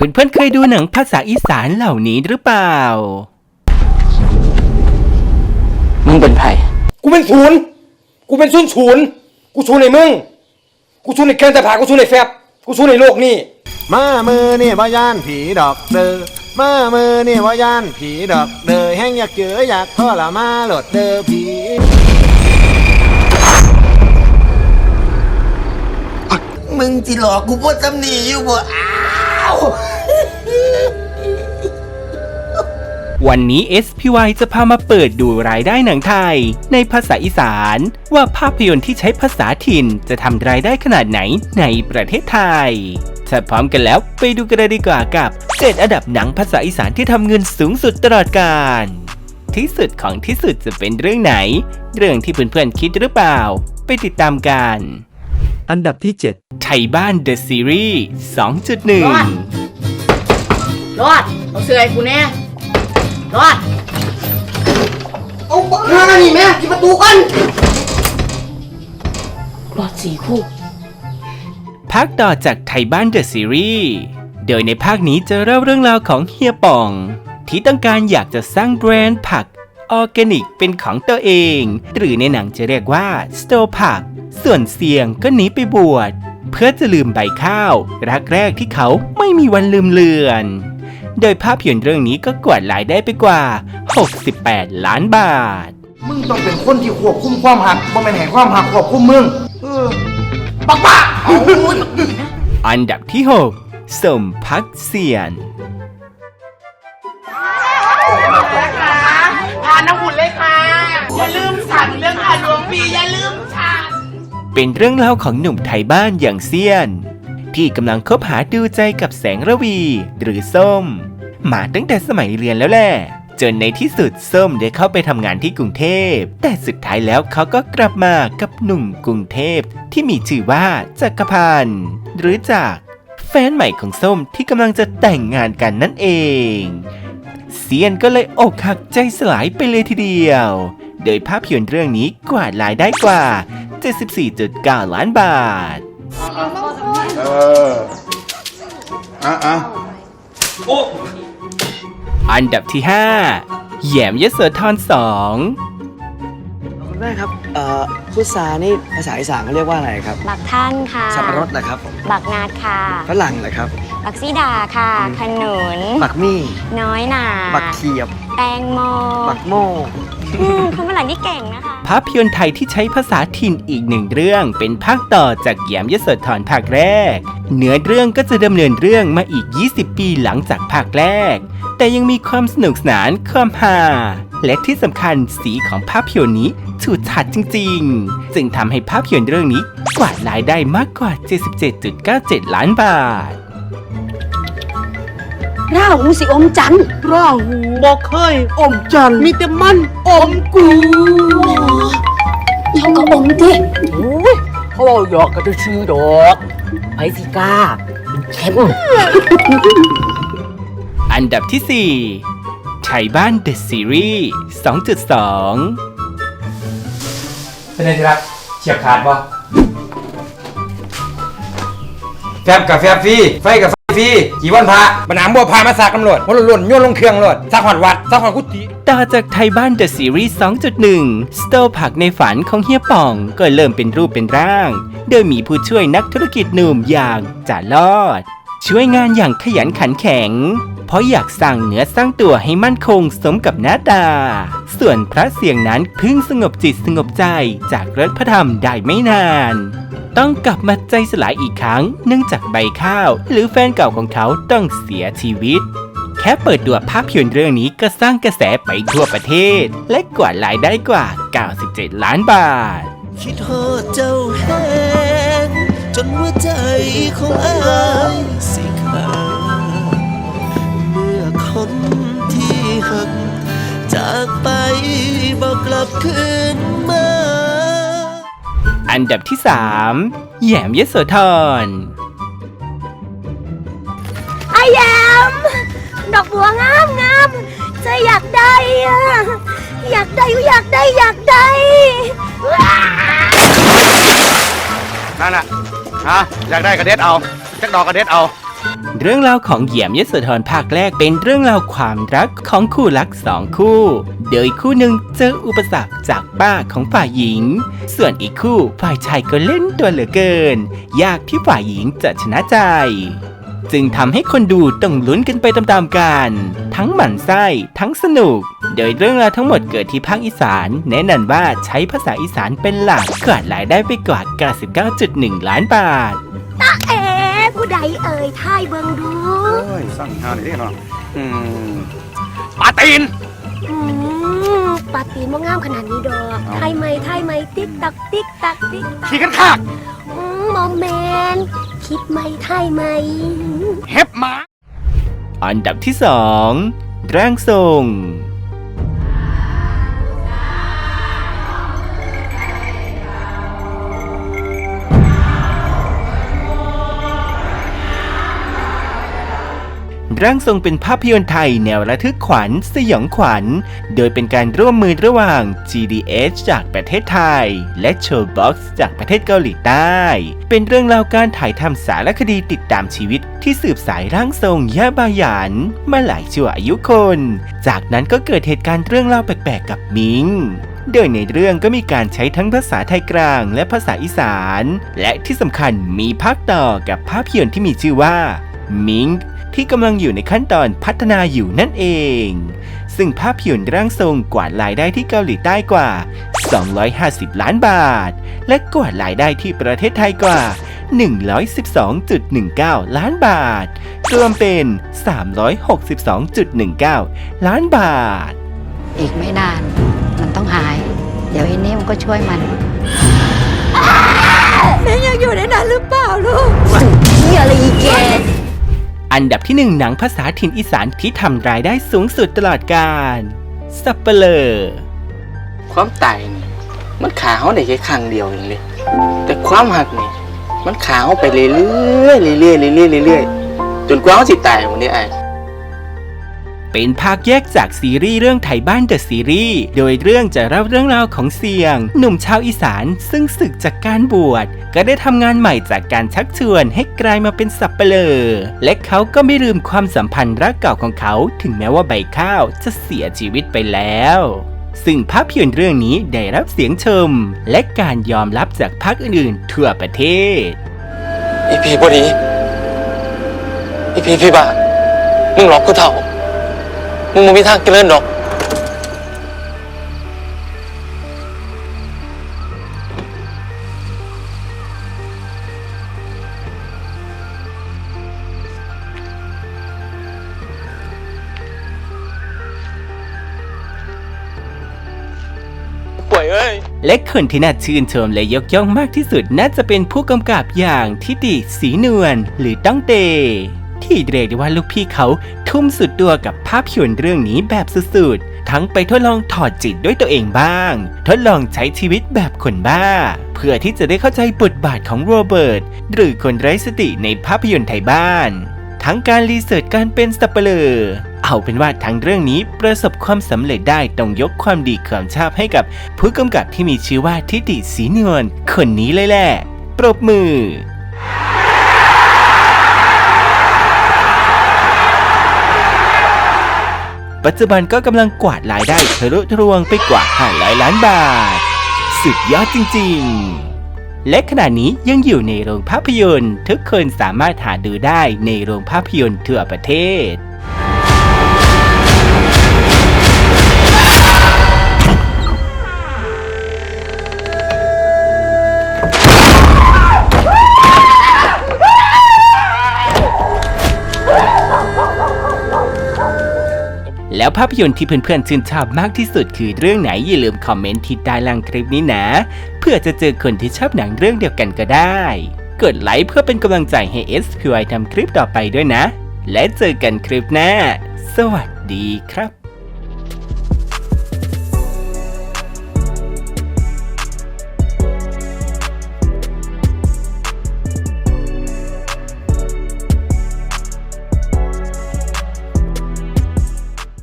เพื่อนๆเคยดูหนังภาษาอีสานเหล่านี้หรือเปล่า มึงเป็นไผกูเป็นศูนย์กูเป็นศูนย์ศูนย์กูศูนย์ในมึง กูศูนย์ในแกนแต่ผากูศูนย์ในแฟบกูศูนย์ในโลกนี่มามือนี่ว่าย่านผีดอกเดอมามือนี่ว่าย่านผีดอกเดอแห้งอยากเจออยากทอละมาโหลดเดอผีมึงจิหลอกกูพ่อตำหนีอยู่บ่อ้าว วันนี้ SPY จะพามาเปิดดูรายได้หนังไทย ในภาษาอีสาน ว่าภาพยนตร์ที่ใช้ภาษาถิ่นจะทำรายได้ขนาดไหนในประเทศไทย ถ้าพร้อมกันแล้วไปดูกันเลยดีกว่ากับเจ็ดอันดับหนังภาษาอีสานที่ทำเงินสูงสุดตลอดกาลที่สุดของที่สุดจะเป็นเรื่องไหน เรื่องที่เพื่อนๆคิดหรือเปล่า ไปติดตามกัน อันดับที่ 7 ไทยบ้าน The Series 2.1รอดเอาเสื้อให้กูแน่ รอดเอามานี่แม่ที่ประตูกันรอดสี่คู่ภาคต่อจากไทยบ้านเดอะซีรีส์ โดยในภาคนี้จะเล่าเรื่องราวของเฮียป่อง ที่ต้องการอยากจะสร้างแบรนด์ผักออร์แกนิกเป็นของตัวเอง หรือในหนังจะเรียกว่าสโตผัก ส่วนเสียงก็หนีไปบวช เพื่อจะลืมใบข้าว รักแรกที่เขาไม่มีวันลืมเลือน โดยภาพยนตร์เรื่องนี้ก็กวาดรายได้ไปกว่า 68 ล้านบาท มึงต้องเป็นคนที่ควบคุมความหักบ่แม่นแห่งความหักควบคุมมึง เออปักปะเอาอันดับที่ 6 สมพักเสียนทานน้ำหุ่นเลยค่ะ อย่าลืมสั่งเรื่องอาหลวงพี่อย่าลืมสั่งเป็นเรื่องเล่าของหนุ่มไทยบ้านอย่างเซียน ที่กำลังคบหาดูใจกับแสงระวี หรือส้ม มาตั้งแต่สมัยเรียนแล้วแหละจนในที่สุดส้มได้เข้าไปทำงานที่กรุงเทพ แต่สุดท้ายแล้วเขาก็กลับมากับหนุ่มกรุงเทพ ที่มีชื่อว่าจักรพันธ์หรือจาก แฟนใหม่ของส้มที่กำลังจะแต่งงานกันนั่นเอง เซียนก็เลยอกหักใจสลายไปเลยทีเดียว โดยภาพยนตร์เรื่องนี้กวาดรายได้กว่า 74.9 ล้านบาท เอออะอะอันดับที่ 5แหยมยโสธรสองคุณแม่ครับเอ่อพุทรานี่ภาษาอีสานเขาเรียกว่าอะไรครับ บักท่านค่ะ สับปะรดเหรอครับผมบักนาดค่ะ ฝรั่งเหรอครับ บักซีดาค่ะ ขนุน บักมี่ น้อยหนา บักเขียบ แตงโม บักโม่ อืมคุณฝรั่งนี่เก่งนะคะ ภาพยนตร์ไทยที่ใช้ภาษาถิ่นอีกหนึ่งเรื่องเป็นภาคต่อจากแยมยโสธรภาคแรก เนื้อเรื่องก็จะดำเนินเรื่องมาอีก 20 ปีหลังจากภาคแรก แต่ยังมีความสนุกสนานความฮาและที่สำคัญสีของภาพยนตร์นี้ฉูดฉาดจริง ๆ จึงทำให้ภาพยนตร์เรื่องนี้กวาดรายได้มากกว่า 77.97 ล้านบาท ราหูสิอมจันทร์ราหูบอกเคยอมจันมีแต่มันอมกูเขาก็อมดิเขาเอาหยอกกันชื่อดอกไผสิกล้าเข้มอันดับที่4ไทยบ้านเดอะซีรีส์2.2 เป็นไงที่รักเฉียบขาดบ่แฟบกับแฟบฟรีไฟกับไฟฟรีกี่วันพระบนามบัวพามาสากตำรวจหัวหล่นๆโยนลงเครื่องรถสักหอดวัดสักหอดกุฏิต่อจากไทยบ้านเดอะซีรีส์2.1 สโตผักในฝันของเฮียป่อง ก็เริ่มเป็นรูปเป็นร่าง โดยมีผู้ช่วยนักธุรกิจหนุ่มอย่างจ่าลอด ช่วยงานอย่างขยันขันแข็ง เพราะอยากสร้างเนื้อสร้างตัวให้มั่นคงสมกับหน้าตา ส่วนพระเสียงนั้นเพิ่งสงบจิตสงบใจจากรถพระธรรมได้ไม่นาน ต้องกลับมาใจสลายอีกครั้ง เนื่องจากใบข้าว หรือแฟนเก่าของเขาต้องเสียชีวิตแค่เปิดตัวภาพยนตร์เรื่องนี้ก็สร้างกระแสไปทั่วประเทศ และกวาดรายได้กว่า 97 ล้านบาท คิดเจ้าแห้งจ นหัวใจของอายสิขาดเมื่อคนที่หัก จากไปบอกกลับคืนมา อันดับที่ 3 แยมยโสธรไอแยมดอกบัวงามงามใจอยากได้อะอยากได้อยากได้อยากได้ว้า นั่นน่ะ ฮะอยากได้กระเด็ดเอาจักดอกกระเด็ดเอา เรื่องราวของเหยี่ยมยศธรภาคแรกเป็นเรื่องราวความรักของคู่รักสองคู่ โดยคู่หนึ่งเจออุปสรรคจากป้าของฝ่ายหญิง ส่วนอีกคู่ฝ่ายชายก็เล่นตัวเหลือเกิน ยากที่ฝ่ายหญิงจะชนะใจ จึงทำให้คนดูต้องลุ้นกันไปตามๆกัน ทั้งหมั่นไส้ ทั้งสนุก โดยเรื่องราวทั้งหมดเกิดที่ภาคอีสาน แนะนำว่าใช้ภาษาอีสานเป็นหลักกวาดรายได้ไปกว่า99.1 ล้านบาทเอ๋ผู้ใดเอ่ยท่ายเบิงดูโอ้ยสั่งหาได้เนาะอืมปาตีนอืมปาตีนว่างามขนาดนี้ดอกเอาไทยไหมไทยไหมติ๊กตักติ๊กตักติ๊กตัก ขี่กันขาก อืมมอมแมน คิดไหมไทยไหม เฮ็บมา อันดับที่สอง แรงทรง ร่างทรงเป็นภาพยนตร์ไทยแนวระทึกขวัญสยองขวัญ โดยเป็นการร่วมมือระหว่าง GDH จากประเทศไทย และ Showbox จากประเทศเกาหลีใต้ เป็นเรื่องราวการถ่ายทำสารคดีติดตามชีวิตที่สืบสายร่างทรงย่าบาหยานมาหลายชั่วอายุคน จากนั้นก็เกิดเหตุการณ์เรื่องเล่าแปลกๆกับมิงโดยในเรื่องก็มีการใช้ทั้งภาษาไทยกลางและภาษาอีสาน และที่สำคัญมีภาคต่อกับภาพยนตร์ที่มีชื่อว่ามิง ที่กำลังอยู่ในขั้นตอนพัฒนาอยู่นั่นเอง ซึ่งภาพยนตร์ร่างทรงกวาดรายได้ที่เกาหลีใต้กว่า 250 ล้านบาท และกวาดรายได้ที่ประเทศไทยกว่า 112.19 ล้านบาท รวมเป็น 362.19 ล้านบาท อีกไม่นานมันต้องหาย เดี๋ยวไอ้นิ่มก็ช่วยมันแม่ยังอยู่ในนั้นหรือเปล่าลูกเฮียอะไรอีแก อันดับที่หนึ่งหนังภาษาถิ่นอีสานที่ทำรายได้สูงสุดตลอดกาลสับเปลอความตายนี่มันขาเขาได้แค่ครั้งเดียวเองเลยแต่ความหักนี่มันขาเขาไปเรื่อยๆเรื่อยๆเรื่อยๆเรื่อยๆจนกว่าเขาสิตายวันนี้ไอ้ เป็นภาคแยกจากซีรีส์เรื่องไทยบ้านเดอะซีรีส์ โดยเรื่องจะเล่าเรื่องราวของเสียง หนุ่มชาวอีสานซึ่งศึกจากการบวช ก็ได้ทำงานใหม่จากการชักชวนให้กลายมาเป็นสับเปลอและเขาก็ไม่ลืมความสัมพันธ์รักเก่าของเขา ถึงแม้ว่าใบข้าวจะเสียชีวิตไปแล้วซึ่งภาพยนตร์เรื่องนี้ได้รับเสียงชม และการยอมรับจากภาคอื่นๆทั่วประเทศ อีพีพอดี อีพีพี่บ้ามึงหลอกกูเถ่า มึงมันมีทางเจริญดอก ป่วยเอ้ย และคนที่น่าชื่นชมและยกย่องมากที่สุดน่าจะเป็นผู้กำกับอย่างทิติสีนวลหรือต้องเต ที่เรียกได้ว่าลูกพี่เขา ทุ่มสุดตัวกับภาพยนตร์เรื่องนี้แบบสุดๆ ทั้งไปทดลองถอดจิตด้วยตัวเองบ้าง ทดลองใช้ชีวิตแบบคนบ้า เพื่อที่จะได้เข้าใจบทบาทของโรเบิร์ตหรือคนไร้สติในภาพยนตร์ไทยบ้าน ทั้งการรีเสิร์ชการเป็นสเปเลอร์เอาเป็นว่าทั้งเรื่องนี้ประสบความสำเร็จได้ต้องยกความดีความชอบให้กับผู้กำกับที่มีชื่อว่าทิติศรีนวลคนนี้เลยแหละปรบมือ ปัจจุบันก็กำลังกวาดรายได้ทะลุทะลวงไปกว่า 500 ล้านบาท สุดยอดจริงๆ และขณะนี้ยังอยู่ในโรงภาพยนตร์ ทุกคนสามารถหาดูได้ในโรงภาพยนตร์ทั่วประเทศาพยนตร์ที่เพื่อนๆชื่นชอบมากที่สุดคือเรื่องไหนอย่าลืมคอมเมนต์ที่ใต้ล่างคลิปนี้นะ เพื่อจะเจอคนที่ชอบหนังเรื่องเดียวกันก็ได้ กดไลค์เพื่อเป็นกำลังใจให้ SQI ทำคลิปต่อไปด้วยนะ และเจอกันคลิปหน้า สวัสดีครับ